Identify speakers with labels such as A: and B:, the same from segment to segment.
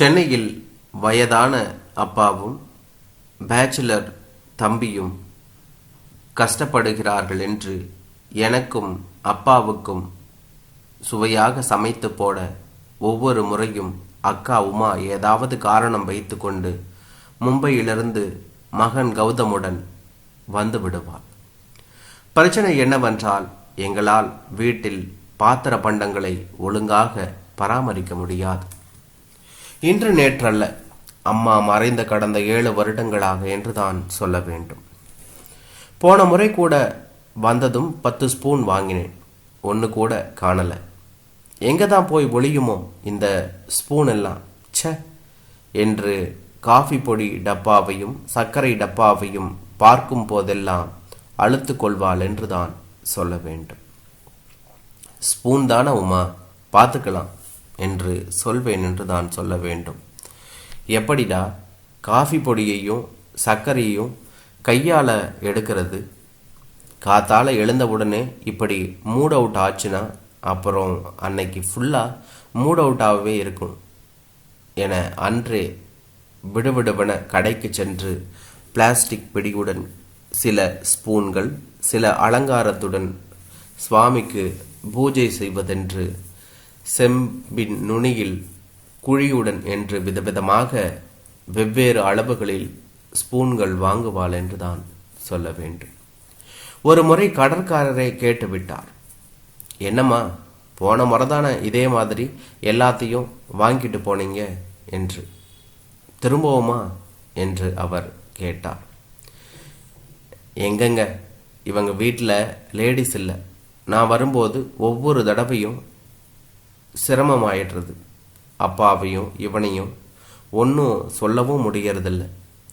A: சென்னையில் வயதான அப்பாவும் பேச்சுலர் தம்பியும் கஷ்டப்படுகிறார்கள் என்று எனக்கும் அப்பாவுக்கும் சுவையாக சமைத்து போட ஒவ்வொரு முறையும் அக்கா உமா ஏதாவது காரணம் வைத்துக்கொண்டு மும்பையிலிருந்து மகன் கௌதமுடன் வந்து விடுவாள் பிரச்சனை என்னவென்றால் எங்களால் வீட்டில் பாத்திர பண்டங்களை ஒழுங்காக பராமரிக்க முடியாது. இன்று நேற்றல்ல. அம்மா மறைந்த கடந்த ஏழு வருடங்களாக என்றுதான் சொல்ல வேண்டும். போன முறை கூட வந்ததும் பத்து ஸ்பூன் வாங்கினேன். ஒன்று கூட காணல. எங்கே தான் போய் ஒளியுமோ இந்த ஸ்பூன் எல்லாம் ச என்று காஃபி பொடி டப்பாவையும் சர்க்கரை டப்பாவையும் பார்க்கும் போதெல்லாம் அழுத்து கொள்வாள் என்றுதான் சொல்ல வேண்டும். ஸ்பூன் தானே உமா? பார்த்துக்கலாம். என்று சொல்வேன் என்று தான் சொல்ல வேண்டும். எப்படிடா? காஃபி பொடியையும் சர்க்கரையையும் கையால் எடுக்கிறது. காத்தால் எழுந்தவுடனே இப்படி மூட் அவுட் ஆச்சுன்னா அப்புறம் அன்னைக்கு ஃபுல்லாக மூட் அவுட்டாகவே இருக்கும் என அன்றே விடுவிடுவன கடைக்கு சென்று பிளாஸ்டிக் பிடியுடன் சில ஸ்பூன்கள் சில அலங்காரத்துடன் சுவாமிக்கு பூஜை செய்வதென்று செம்பின் நுனியில் குழியுடன் என்று விதவிதமாக வெவ்வேறு அளவுகளில் ஸ்பூன்கள் வாங்குவாள் என்றுதான் சொல்ல வேண்டும். ஒரு முறை கடற்காரரை கேட்டுவிட்டார். என்னம்மா போன முறை தானே இதே மாதிரி எல்லாத்தையும் வாங்கிட்டு போனீங்க என்று. திரும்பவுமா என்று அவர் கேட்டார். எங்கங்க இவங்க வீட்டில் லேடிஸ் இல்லை. நான் வரும்போது ஒவ்வொரு தடவையும் சிரமமாயிடுறது. அப்பாவையும் இவனையும் ஒன்றும் சொல்லவும் முடியறதில்ல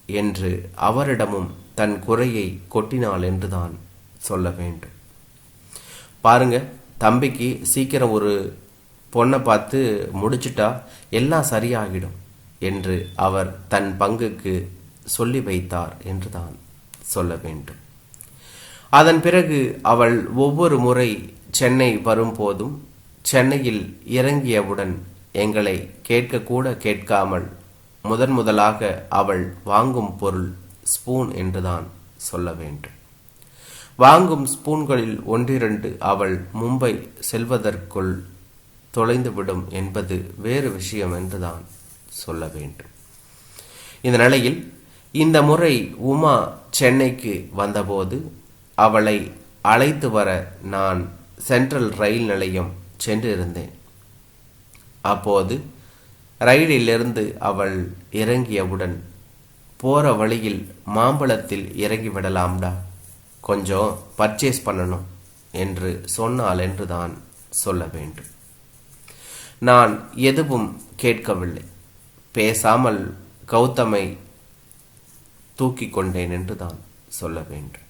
A: என்று அவரிடமும் தன் குறையை கொட்டினாள் என்றுதான் சொல்ல வேண்டும். பாருங்க தம்பிக்கு சீக்கிரம் ஒரு பொண்ணை பார்த்து முடிச்சிட்டா எல்லாம் சரியாகிடும் என்று அவர் தன் பங்குக்கு சொல்லி வைத்தார் என்றுதான் சொல்ல வேண்டும். அதன் பிறகு அவள் ஒவ்வொரு முறை சென்னை வரும்போதும் சென்னையில் இறங்கியவுடன் எங்களை கேட்கக்கூட கேட்காமல் முதன் முதலாக அவள் வாங்கும் பொருள் ஸ்பூன் என்றுதான் சொல்ல வேண்டும். வாங்கும் ஸ்பூன்களில் ஒன்றிரண்டு அவள் மும்பை செல்வதற்குள் தொலைந்துவிடும் என்பது வேறு விஷயம் என்றுதான் சொல்ல வேண்டும். இந்த நிலையில் இந்த முறை உமா சென்னைக்கு வந்தபோது அவளை அழைத்து வர நான் சென்ட்ரல் ரயில் நிலையம் சென்றிருந்தேன். அப்போது ரயிலிலிருந்து அவள் இறங்கியவுடன் போற வழியில் மாம்பழத்தில் இறங்கி விடலாம்டா. கொஞ்சம் பர்ச்சேஸ் பண்ணணும் என்று சொன்னாள் என்றுதான் சொல்ல வேண்டும். நான் எதுவும் கேட்கவில்லை. பேசாமல் கௌதமை தூக்கிக் கொண்டேன் என்றுதான் சொல்ல வேண்டும்.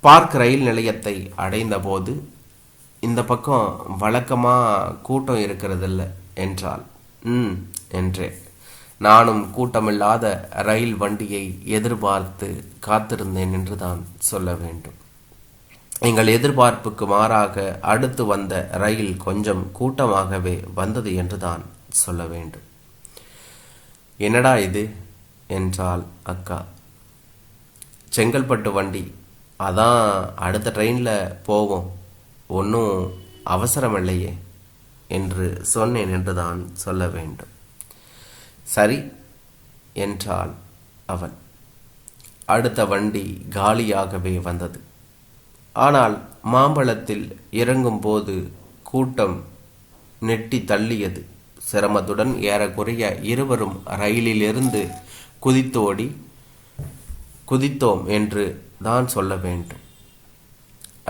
A: பார்க் ரயில் நிலையத்தை அடைந்தபோது இந்த பக்கம் வழக்கமாக கூட்டம் இருக்கிறதில்ல என்றாள். ம் என்றேன். நானும் கூட்டமில்லாத ரயில் வண்டியை எதிர்பார்த்து காத்திருந்தேன் என்றுதான் சொல்ல வேண்டும். எங்கள் எதிர்பார்ப்புக்கு மாறாக அடுத்து வந்த ரயில் கொஞ்சம் கூட்டமாகவே வந்தது என்றுதான் சொல்ல வேண்டும். என்னடா இது? என்றாள் அக்கா. செங்கல்பட்டு வண்டி. அதான் அடுத்த ட்ரெயினில் போவோம். ஒன்றும் அவசரமில்லையே என்று சொன்னேன் என்றுதான் சொல்ல வேண்டும். சரி என்றாள் அவள் அடுத்த வண்டி காலியாகவே வந்தது. ஆனால் மாம்பழத்தில் இறங்கும்போது கூட்டம் நெட்டி தள்ளியது. சிரமத்துடன் ஏறக்குறைய இருவரும் ரயிலிலிருந்து குதித்தோடி குதித்தோம் என்று தான் சொல்ல வேண்டும்.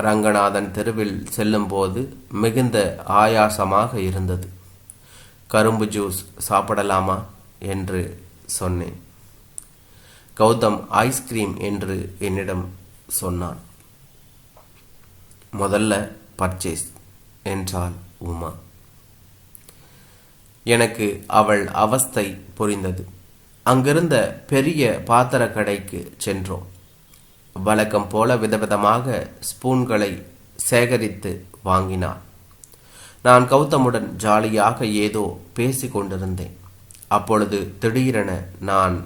A: ரங்கநாதன் தெருவில் செல்லும்போது மிகுந்த ஆயாசமாக இருந்தது. கரும்பு ஜூஸ் சாப்பிடலாமா? என்று சொன்னேன். கௌதம் ஐஸ்கிரீம் என்று என்னிடம் சொன்னான். முதல்ல பர்ச்சேஸ் என்றாள் உமா. எனக்கு அவள் அவஸ்தை புரிந்தது. அங்கிருந்த பெரிய பாத்திர கடைக்கு சென்றோம். வழக்கம் போல விதவிதமாக ஸ்பூன்களை சேகரித்து வாங்கினார் நான் கௌதமுடன் ஜாலியாக ஏதோ பேசி கொண்டிருந்தேன். அப்பொழுது திடீரென நான்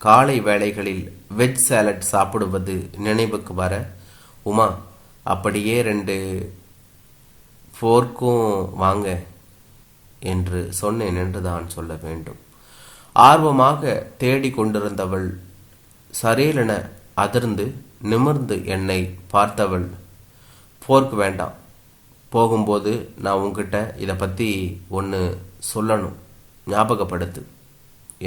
A: காலை வேளைகளில் வெஜ் சாலட் சாப்பிடுவது நினைவுக்கு வர உமா அப்படியே ரெண்டு ஃபோர்க்கும் வாங்க என்று சொன்னேன் என்று தான் சொல்ல வேண்டும். ஆர்வமாக தேடிக் கொண்டிருந்தவள் சரேலென அதிர்ந்து நிமிர்ந்து என்னை பார்த்தவள். போர்க்கு வேண்டாம். போகும்போது நான் உங்ககிட்ட இதை பற்றி ஒன்று சொல்லணும். ஞாபகப்படுத்து.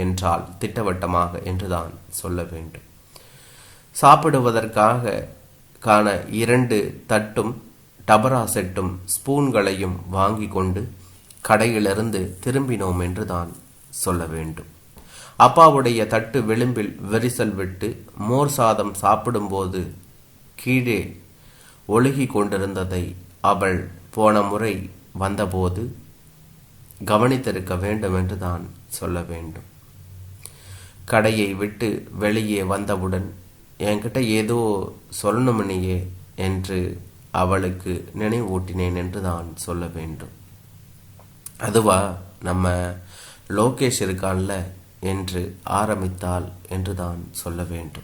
A: என்றால் திட்டவட்டமாக என்றுதான் சொல்ல வேண்டும். சாப்பிடுவதற்காக காண இரண்டு தட்டும் டபரா செட்டும் ஸ்பூன்களையும் வாங்கி கொண்டு கடையிலிருந்து திரும்பினோம் என்று தான் சொல்ல வேண்டும். அப்பாவுடைய தட்டு விளிம்பில் விரிசல் விட்டு மோர் சாதம் சாப்பிடும்போது கீழே ஒழுகி கொண்டிருந்ததை அவள் போன முறை வந்தபோது கவனித்திருக்க வேண்டும் என்று தான் சொல்ல வேண்டும். கடையை விட்டு வெளியே வந்தவுடன் என்கிட்ட ஏதோ சொல்லணுமணியே என்று அவளுக்கு நினைவூட்டினேன் என்று தான் சொல்ல வேண்டும். அதுவா நம்ம லோகேஷ் இருக்கான்ல என்று ஆரம்பித்தாள் என்று தான் சொல்ல வேண்டும்.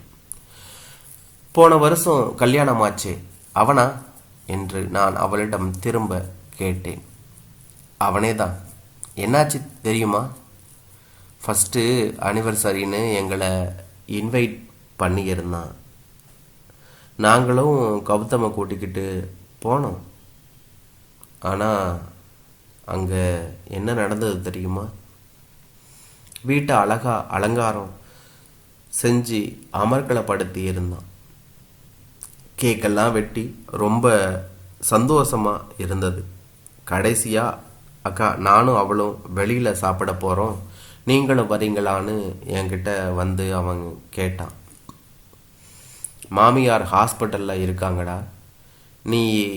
A: போன வருஷம் கல்யாணமாச்சே அவனா? என்று நான் அவளிடம் திரும்ப கேட்டேன். அவனே தான் என்னாச்சு தெரியுமா? ஃபஸ்ட்டு அனிவர்சரின்னு எங்களை இன்வைட் பண்ணியிருந்தான். நாங்களும் கௌதமை கூட்டிக்கிட்டு போனோம். ஆனால் அங்கே என்ன நடந்தது தெரியுமா? வீட்டை அழகா அலங்காரம் செஞ்சு அமர்களப்படுத்தி இருந்தான் கேக்கெல்லாம் வெட்டி ரொம்ப சந்தோஷமா இருந்தது. கடைசியா அக்கா நானும் அவளும் வெளியில சாப்பிட போறோம். நீங்களும் வரீங்களான்னு என்கிட்ட வந்து அவன் கேட்டான். மாமியார் ஹாஸ்பிட்டல்ல இருக்காங்கடா. நீ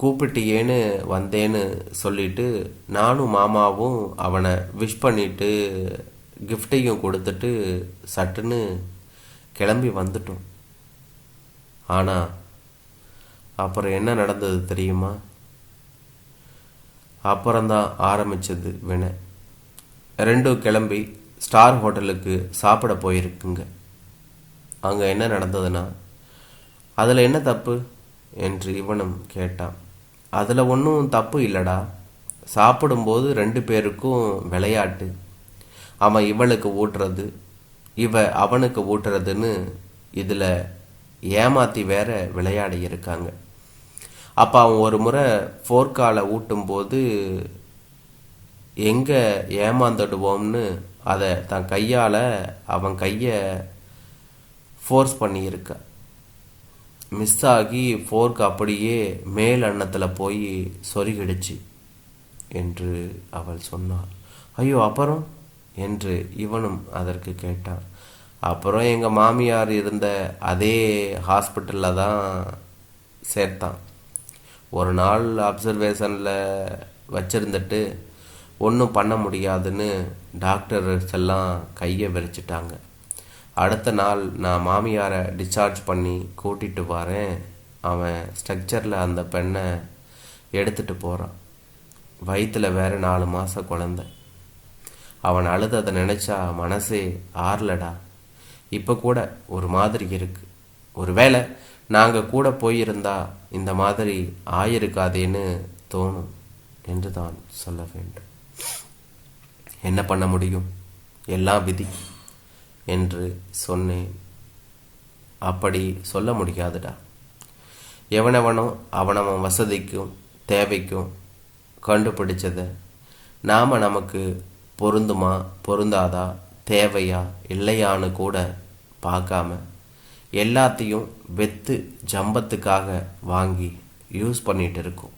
A: கூப்பிட்டியேன்னு வந்தேன்னு சொல்லிட்டு நானும் மாமாவும் அவனை விஷ் பண்ணிட்டு கிஃப்டையும் கொடுத்துட்டு சட்டுன்னு கிளம்பி வந்துட்டோம். ஆனால் அப்புறம் என்ன நடந்தது தெரியுமா? அப்புறம்தான் ஆரம்பித்தது வினை. ரெண்டும் கிளம்பி ஸ்டார் ஹோட்டலுக்கு சாப்பிட போயிருக்குங்க. அங்கே என்ன நடந்ததுன்னா அதில் என்ன தப்பு? என்று இவனும் கேட்டான். அதில் ஒன்றும் தப்பு இல்லைடா. சாப்பிடும்போது ரெண்டு பேருக்கும் விளையாட்டு. அவன் இவளுக்கு ஊட்டுறது இவ அவனுக்கு ஊட்டுறதுன்னு இதில் ஏமாத்தி வேற விளையாடி இருக்காங்க. அப்போ அவன் ஒரு முறை ஃபோர்காலை ஊட்டும்போது எங்கே ஏமாந்துடுவோம்னு அதை தன் கையால் அவன் கையை ஃபோர்ஸ் பண்ணியிருக்கான் மிஸ் ஆகி ஃபோர்க் அப்படியே மேல் அன்னத்தில் போய் சொருகிடுச்சு என்று அவள் சொன்னாள். ஐயோ அப்புறம்? என்று இவனும் அதற்கு கேட்டான். அப்புறம் எங்கள் மாமியார் இருந்த அதே ஹாஸ்பிட்டலில் தான் சேர்த்தான். ஒரு நாள் அப்சர்வேஷனில் வச்சிருந்துட்டு ஒன்றும் பண்ண முடியாதுன்னு டாக்டர்ஸ் எல்லாம் கையை விரிச்சிட்டாங்க. அடுத்த நாள் நான் மாமியாரை டிஸ்சார்ஜ் பண்ணி கூட்டிகிட்டு வரேன். அவன் ஸ்ட்ரக்சரில் அந்த பெண்ணை எடுத்துகிட்டு போகிறான் வயிற்றுல வேறு நாலு மாதம் குழந்த. அவன் அழுததை நினச்சா மனசே ஆறலடா. இப்போ கூட ஒரு மாதிரி இருக்குது ஒருவேளை நாங்கள் கூட போயிருந்தா இந்த மாதிரி ஆயிருக்காதேன்னு தோணும் என்று தான் சொல்ல வேண்டும். என்ன பண்ண முடியும்? எல்லாம் விதி. என்று சொன்னேன். அப்படி சொல்ல முடியாதுடா. எவனவனோ அவனவன் வசதிக்கும் தேவைக்கும் கண்டுபிடிச்சதை நாம் நமக்கு பொருந்துமா பொருந்தாதா தேவையா இல்லையான்னு கூட பார்க்காம எல்லாத்தையும் வெத்து ஜம்பத்துக்காக வாங்கி யூஸ் பண்ணிட்டு இருக்கோம்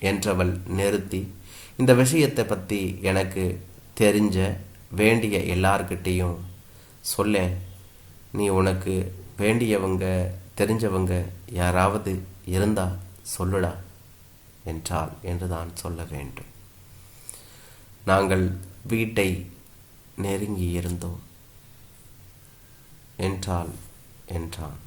A: என்றவள் நிறுத்தி இந்த விஷயத்தை பற்றி எனக்கு தெரிஞ்ச வேண்டிய எல்லார்கிட்டேயும் சொல்லேன் நீ உனக்கு வேண்டியவங்க தெரிஞ்சவங்க யாராவது இருந்தா சொல்லுடா என்றால் என்று தான் சொல்ல வேண்டும். நாங்கள் வீட்டை நெருங்கி இருந்தோம் என்றால் என்றான்.